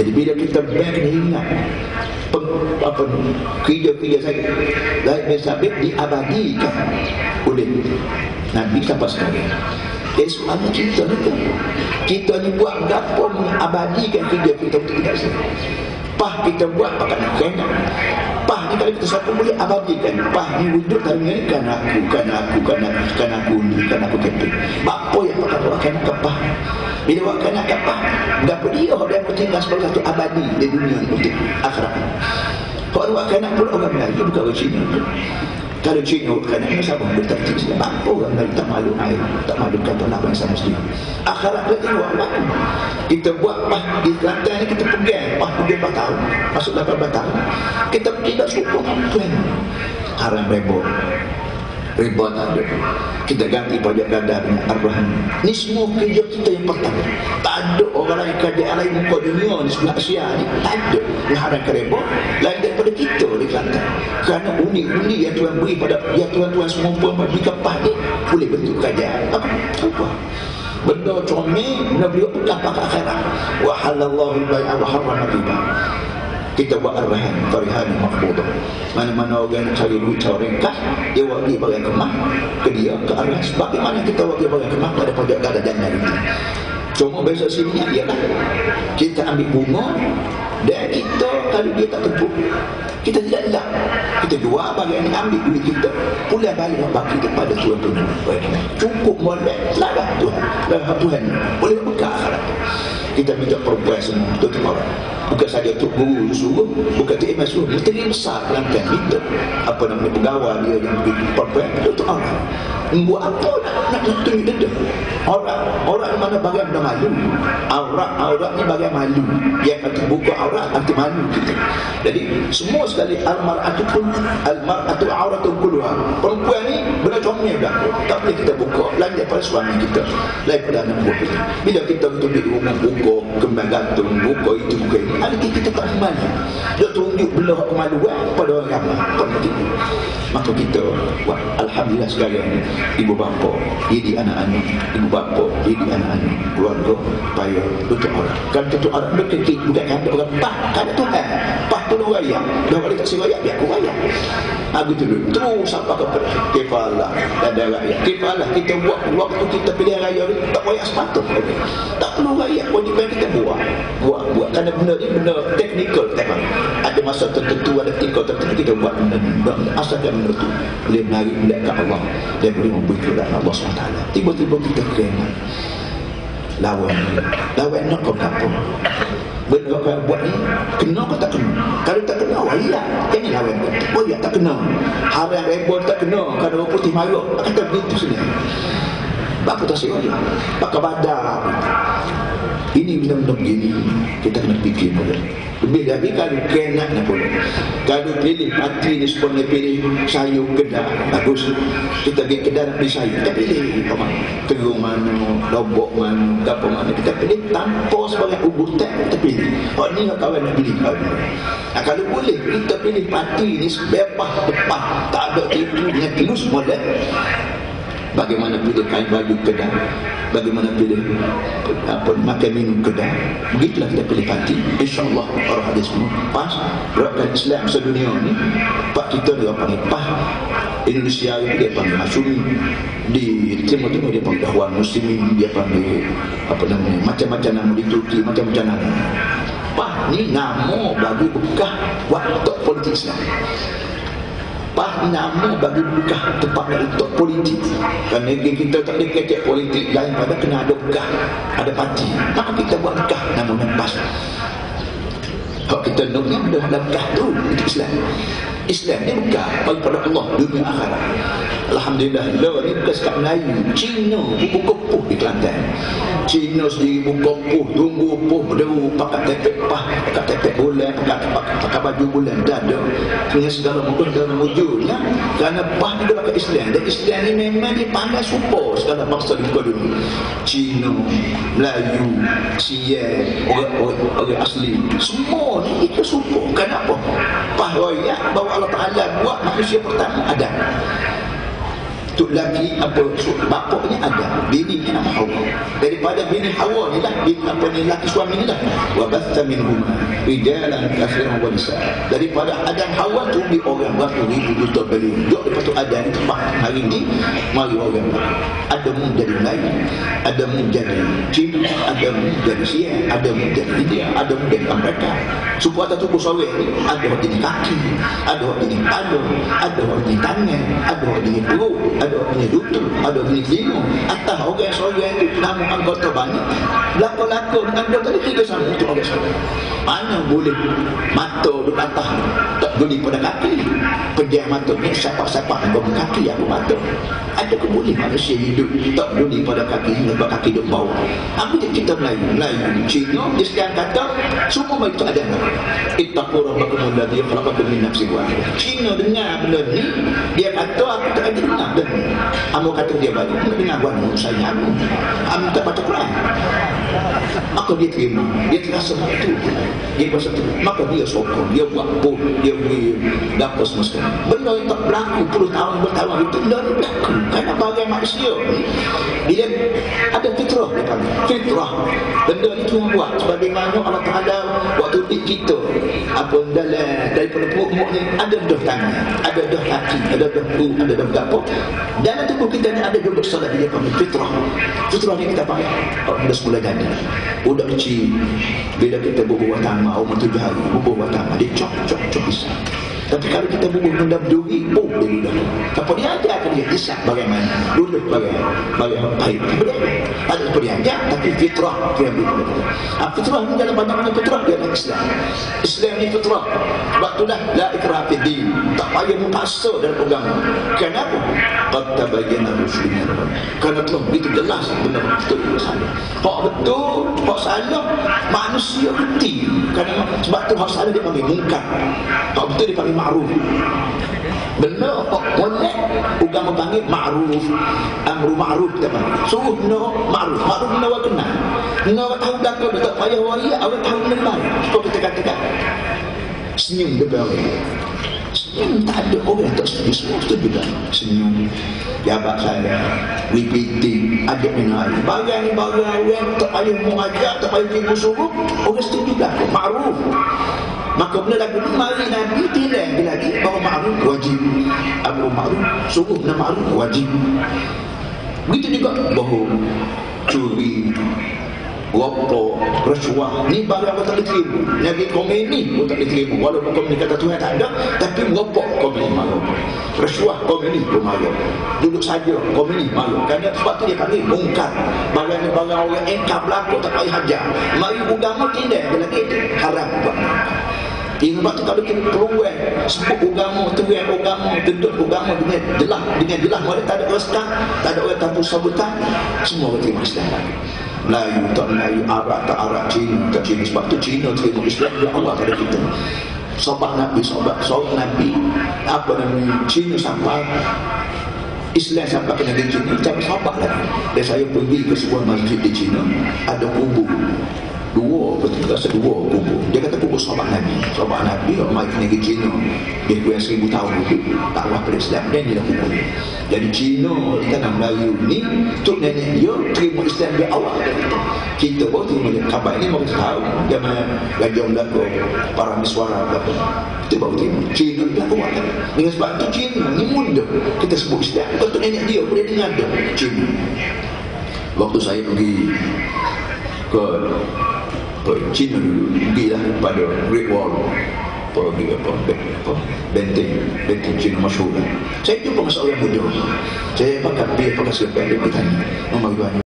jadi bila kita back ni ingat peng, apa kerja-kerja saya Zaid bin Sabit diabadikan oleh Nabi sampai sekarang soalnya kita ni tu kita ni buat apa mengabadikan kerja kita untuk tidak sini. Pah kita buat pakai nak kena pah ni kalau kita satu boleh abadikan? Pah ni wujud dari ni kan aku kan aku kan aku kan aku ni kan aku kepi apa yang pakai buat kan kepah bila buat kan kepah dapat dia dia tinggal sebagai satu abadi di dunia ni akhirat kalau buat kan pula orang Melayu bukan orang Cina kalau Cina kan ini sama bertertib Islam apa orang Melayu tak malu air tak malu kata nak bangsa muslim akhirat dia tengok apa? Kita buat pah di Kelantan ni kita pegang pah pegang batal masuk 18 tahun kita tidak suka Tuhan haram rebor riba tak ada kita ganti pajak ganda dengan arbahan ni semua kerja kita yang pertama. Tak ada orang lain kerja lain muka dunia ni sebelah Asia ni. Tak ada. Yang haram ke riba lain daripada kita di Kelantan kerana unik-unik yang Tuhan beri pada yang Tuhan-Tuhan semua pun bagi kepah ni boleh bentuk kerajaan apa? apa? benda comel Nabi pegang pakai akhirat. Wa halallahu al-bai'a wa harrama riba kita buat arbahan farihan makbudah. Mana-mana orang cari duit cari ringkas dia wagi barang kemah ke dia ke arbahan bagaimana kita wagi barang kemah pada pojok gada jangan itu cuma besok sini ialah kita ambil bunga dan kita kalau dia tak tepuk kita tidak kita barang ini ambil duit kita. Pulang balik bagi kepada Tuhan Tuhan cukup molek. Selamat Tuhan? Tuhan? Boleh bekal akhirat kita minta perempuan semua. Tutup orang bukan saja untuk guru suruh. Bukan TMS suruh. Menteri besar Kelantan minta apa namanya pegawai dia yang pergi perempuan. Tutup orang buat apa nak? Nak tunjuk dia. Orang orang mana bagian dah malu. Aurat aurat ni bagian malu. Yang kata buka aurat nanti malu kita. Jadi semua sekali almar'atu pun almar'atu auratun kulluha. Perempuan ni benda comel dah. Tak boleh kita buka. Lain daripada suami kita. Lain pada anak buah kita. Bila kita tunjuk rumah buka kembang gantung buka itu buka ini ada kita tak mana dia tunjuk benda kemaluan pada orang ramai. Maka kita wah, Alhamdulillah sekarang ibu bapa jadi anak-anak ibu bapa jadi anak-anak keluarga payah tutup orang. Kan tutup orang dia kekik bukan ada orang pah ada Tuhan. Pah tu raya dah kalau tak raya biar aku raya ha, gitu dulu. Terus sampai ke kefalah dan ada raya kefalah kita buat waktu kita pilih raya ni tak raya sepatut tak perlu raya kewajipan kita buat. Buat buat. Kerana benda ni benda teknikal memang ada masa tertentu ada tingkau tertentu kita buat benda ni. Asalkan benda tu boleh menarik melihat Allah. Dan boleh memberi kepada Allah SWT. Tiba-tiba kita kena lawan. Lawan nak kau apa benda kau buat ni kena kau tak kena kalau tak kena awak iya jangan lawan oh ya tak kena haram rebel tak kena kalau orang putih marah kata begitu sebenarnya Bapa tak siap Pakai badan ini benda-benda begini kita kena fikir pula. Lebih lagi kalau kena nak pula. Kalau pilih hati ni sebenarnya pilih sayur kedah bagus. Kita pergi kedah nak beli sayur kita pilih. Apa terung mana lobok mana apa mana kita pilih tanpa sebagai ubur tak kita pilih. Oh ni kawan nak pilih kawan nah, kalau boleh kita pilih hati ni sebebas depan tak ada itu dengan tilus model bagaimana pilih kain baju kedai? Bagaimana pilih apa makan minum kedai? Begitulah kita pilih hati insyaallah orang hadis semua pas. Gerakan Islam sedunia ni pak kita dia panggil pas Indonesia dia panggil Masyumi. Di Timur Timur dia panggil Ahwan Muslimin dia panggil apa namanya macam-macam nama di Turki macam-macam nama. Pah ni nama bagi bekah waktu politik Islam Pah nama bagi bekah tempat untuk politik. Kerana kita tak boleh kecek politik lain pada kena ada bekah Ada parti. Maka kita buat bekah namanya PAS Kalau kita nak ada bekah tu Itu Islam Islam ni bekah bagi pada Allah dunia akhirat. Alhamdulillah Lo ni bukan sekat Melayu. Cina buku kepuh di Kelantan. Cina sendiri buka puh Tunggu puh berderu Pakai tepek pah Pakai tepek bulan Pakai, pakai, pakai baju bulan Dada Dengan segala mungkin dalam wujudnya Kerana pah ni dia Islam. Dan Islam ni memang dia pandai support Segala bangsa di muka dunia. Cina Melayu Sian orang, orang, orang asli. Semua ni itu support Kenapa? Pah royak Bahawa Allah Ta'ala buat manusia pertama Adam tu laki apa so, bapaknya ada. Bini nama Hawa. Daripada bini Hawa ni lah bini apa ni laki suami ni lah. Wa batha minhum rijalan kathiran wa nisa. Daripada Adam Hawa tu di orang berapa ribu juta kali duk lepas tu ada ni tempat hari ni mari orang. Ada menjadi Melayu ada menjadi Cina ada menjadi Sia ada menjadi India ada Amerika suku atas tubuh sore ni ada orang jadi kaki ada orang jadi kepala ada orang jadi tangan ada orang jadi perut ada orang jadi lutut ada orang jadi telinga. Atas orang sore itu nama anggota banyak lakon-lakon anggota tiga sama untuk orang sore mana boleh mata duduk atas tak geli pada kaki pejam mata ni siapa-siapa yang kaki aku mata ada boleh manusia hidup. Tak geli pada kaki sebab kaki duduk bawah apa dia kita Melayu? Melayu Cina dia sekarang kata semua itu ada ittaqu rabbakum alladhi khalaqakum min nafsin wahidah Cina dengar benda ni dia kata aku tak ada dengar benda. ni Amo kata dia dengar buat saya? Aku Amo tak baca Quran. Maka dia terima. Dia terasa itu dia berasa tu maka dia sokong. Dia buat pun. Dia beri dapat semua sekali. Benda yang tak berlaku puluh tahun bertahun itu yang berlaku kerana bagai manusia? Dia ada fitrah panggil. Fitrah. Benda itu yang buat. Sebagaimana Allah Ta'ala waktu di kita. Apa dalam daripada pukul ni ada dah tangan ada dah hati ada dah perut ada dah berapa dalam tubuh kita ni ada dua bersalah dia panggil fitrah. Fitrah ni kita panggil oh, dah semula jadi budak kecil bila kita berbuat tamak umur tujuh hari berbuat tamak dia cok cok cok. bisa tapi kalau kita bubuh benda berduri, oh dia ludah. Apa dia ajar akan dia isap bagaimana? Ludah bagaimana? Bagaimana? Baik. Ada apa dia ajar, tapi fitrah dia berdua. Ha, fitrah ni dalam banyak-banyak fitrah dia adalah Islam. Islam ni fitrah. Sebab itulah, la ikrah din. Tak payah memaksa dalam agama. Kenapa? Qad tabayyana rushdina. Kerana telah begitu jelas benar betul. Hak betul, hak salah, manusia reti. Kerana sebab tu hak salah dia panggil mungkar. Hak betul dia panggil ma'ruf. Benar kok boleh agama panggil ma'ruf. Amru ma'ruf kita panggil. Suruh no ma'ruf. Ma'ruf no awak kenal. No awak tahu dah kau tak payah waya awak tahu memang kau kita katakan senyum dia beri senyum tak ada orang tak setuju. Semua setuju dah. Senyum. Jabat saya. Repeating. Adik minari bagai ni bagai orang tak payah mengajar tak payah timbul suruh orang setuju dah. Ma'ruf maka benda lagu ni mari Nabi tidak lagi bahawa ma'ruf wajib. Amru ma'ruf suruh benda ma'ruf wajib. Begitu juga bahawa curi Wapok, rasuah Ni barang yang tak diterima. Lagi komen ni pun tak diterima. Walaupun komen kata Tuhan tak ada Tapi wapok komen ni malu Rasuah komen ni pun malu Duduk saja komen ni malu Kerana sebab tu dia panggil mungkar Barang ni barang orang engkar berlaku Tak payah hajar. Mari agama tidak Dia lagi haram buat dia sebab tu kalau kita peluang. Sebut agama, tuan agama, tenduk agama dengan jelas, dengan jelas. Mereka tak ada reska, tak ada orang tampuk sabutan. Semua orang terima Islam. Melayu tak Melayu, Arab tak Arab, Cina tak Cina. Sebab tu Cina terima Islam, ya Allah pada kita. Sobat Nabi, sobat, sobat Nabi, apa namanya, Cina sampai Islam sampai ke negeri Cina, macam sahabat lagi. Dan saya pergi ke sebuah masjid di Cina, ada kubur dua ketika sedua kubur dia kata kubur sahabat Nabi. Sahabat Nabi orang mai negeri Cina. Dia kurang seribu tahun itu tak pada Islam dan dia kubur jadi Cina di tanah Melayu ni tu nenek dia terima Islam dia awal. Kita pun terima dia. Kabar ini mau tahu. Zaman Raja Melaka para miswara berapa kita baru terima. Cina dia kuat. Dengan sebab tu Cina ni muda. Kita sebut Islam. Betul nenek dia boleh dengar dia. Cina. Waktu saya pergi ke ke China dulu pergilah pada Great Wall. Pergi apa, apa benteng benteng China masyhur. Saya jumpa masa orang muda saya pakai dia pakai selepek dia bertanya Iwan